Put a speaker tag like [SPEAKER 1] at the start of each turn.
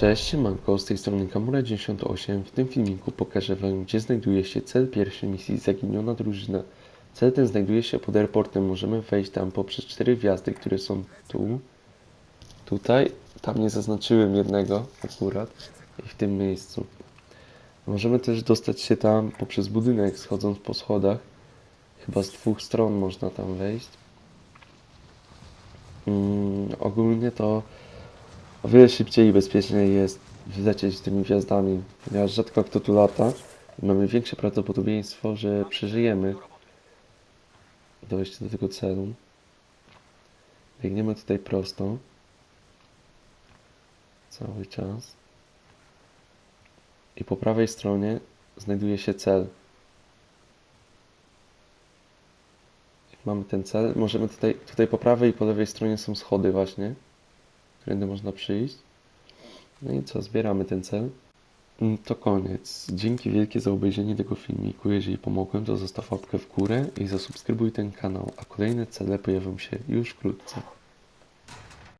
[SPEAKER 1] Cześć, siemanko, z tej strony Kamura98. W tym filmiku pokażę Wam, gdzie znajduje się cel pierwszej misji Zaginiona Drużyna. Cel ten znajduje się pod airportem, możemy wejść tam poprzez cztery wjazdy, które są tu, tutaj, tam nie zaznaczyłem jednego akurat i w tym miejscu. Możemy też dostać się tam poprzez budynek, schodząc po schodach. Chyba z dwóch stron można tam wejść. Mm, ogólnie to o wiele szybciej i bezpieczniej jest wlecieć tymi gwiazdami, ponieważ rzadko kto tu lata i mamy większe prawdopodobieństwo, że przeżyjemy dojście do tego celu. Biegniemy tutaj prosto. Cały czas. I po prawej stronie znajduje się cel. Mamy ten cel, możemy tutaj, tutaj po prawej i po lewej stronie są schody właśnie którędy można przyjść. No i co, zbieramy ten cel. Mm, To koniec. Dzięki wielkie za obejrzenie tego filmiku. Jeżeli pomogłem, to zostaw łapkę w górę i zasubskrybuj ten kanał, a kolejne cele pojawią się już wkrótce.